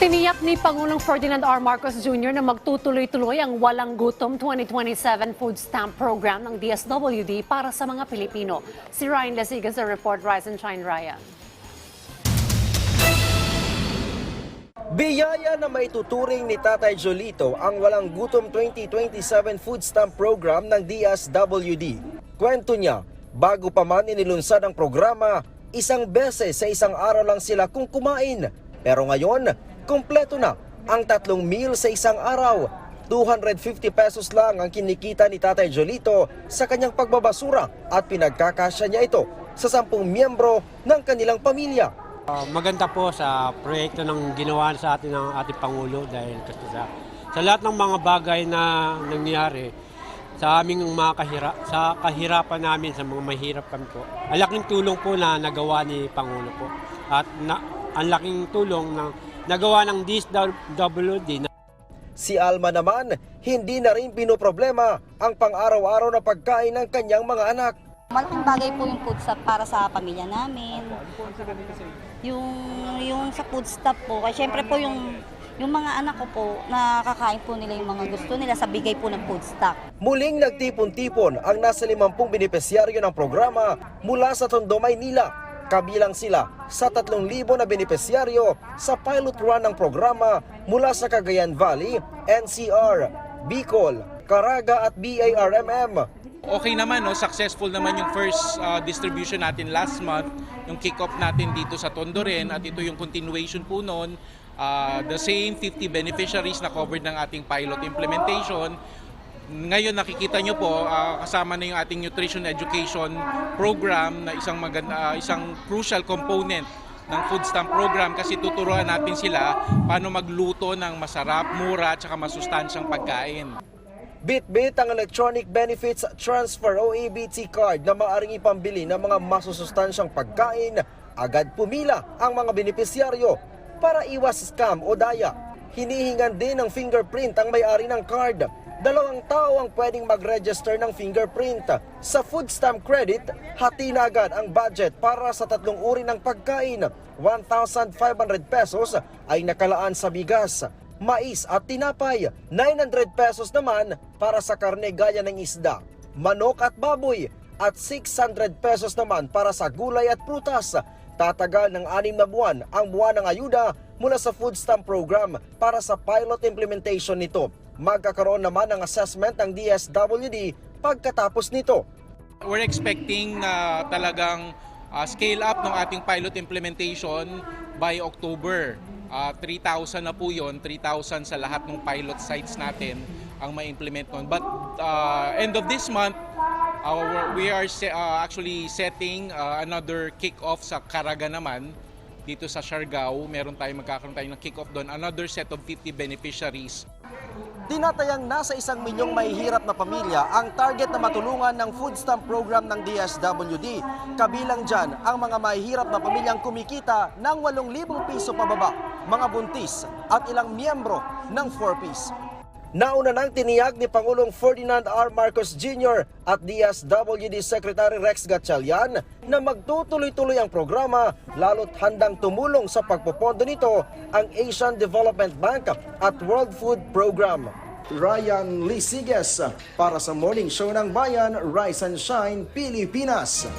Tiniyak ni Pangulong Ferdinand R. Marcos Jr. na magtutuloy-tuloy ang Walang Gutom 2027 Food Stamp Program ng DSWD para sa mga Pilipino. Si Ryan Lasigas sa report Rise and Shine Ryan. Biyaya na maituturing ni Tatay Jolito ang Walang Gutom 2027 Food Stamp Program ng DSWD. Kwento niya, bago pa man inilunsad ang programa, isang beses sa isang araw lang sila kung kumain. Pero ngayon, kompleto na ang tatlong meal sa isang araw. 250 pesos lang ang kinikita ni Tatay Jolito sa kanyang pagbabasura at pinagkakasya niya ito sa sampung miyembro ng kanilang pamilya. Uh, maganda po sa proyekto ng ginawa sa atin ng ating Pangulo dahil sa, sa lahat ng mga bagay na nangyari sa aming mga kahira, sa kahirapan namin sa mga mahirap kami po. Ang laking tulong po na nagawa ni Pangulo po. At na, ang laking tulong na nagawa ng DSWD Si Alma naman, hindi na rin pinoproblema ang pang-araw-araw na pagkain ng kanyang mga anak. Malaking bagay po yung food stop para sa pamilya namin. Yung, yung sa food stop po, kasi syempre po yung, yung mga anak ko po, nakakain po nila yung mga gusto nila sa bigay po ng food stock. Muling nagtipon-tipon ang nasa 50 benepisyaryo ng programa mula sa Tondo, Maynila. Kabilang sila sa 3,000 na benepisyaryo sa pilot run ng programa mula sa Cagayan Valley, NCR, Bicol, Caraga at BARMM. okay naman, no? successful naman yung first uh, distribution natin last month, yung kick-off natin dito sa Tondo rin, at ito yung continuation po noon. Uh, the same 50 beneficiaries na covered ng ating pilot implementation. Ngayon nakikita nyo po, uh, kasama na yung ating nutrition education program na isang, maganda, uh, isang crucial component ng food stamp program kasi tuturuan natin sila paano magluto ng masarap, mura at saka masustansyang pagkain. Bitbit ang Electronic Benefits Transfer o EBT card na maaaring ipambili ng mga masusustansyang pagkain. Agad pumila ang mga benepisyaryo para iwas scam o daya. Hinihingan din ng fingerprint ang may-ari ng card. Dalawang tao ang pwedeng mag-register ng fingerprint. Sa food stamp credit, hati na agad ang budget para sa tatlong uri ng pagkain. 1,500 pesos ay nakalaan sa bigas, mais at tinapay. 900 pesos naman para sa karne gaya ng isda, manok at baboy. At 600 pesos naman para sa gulay at prutas. Tatagal ng anim na buwan ang buwan ng ayuda mula sa food stamp program para sa pilot implementation nito. Magkakaroon naman ng assessment ng DSWD pagkatapos nito. We're expecting na talagang uh, scale up ng ating pilot implementation by October. Uh, 3,000 na po yun, 3,000 sa lahat ng pilot sites natin ang ma-implement nun. But uh, end of this month, uh, we are se- uh, actually setting uh, another kick-off sa Caraga naman dito sa Siargao. Meron tayong magkakaroon tayo ng kick-off doon. Another set of 50 beneficiaries Tinatayang nasa isang milyong mahihirap na pamilya ang target na matulungan ng food stamp program ng DSWD. Kabilang dyan ang mga mahihirap na pamilyang kumikita ng 8,000 piso pababa, mga buntis at ilang miyembro ng 4-piece. Nauna nang tiniyag ni Pangulong Ferdinand R. Marcos Jr. at DSWD Secretary Rex Gatchalian na magtutuloy-tuloy ang programa lalo't handang tumulong sa pagpopondo nito ang Asian Development Bank at World Food Program. Ryan Lisiges para sa Morning Show ng Bayan, Rise and Shine, Pilipinas.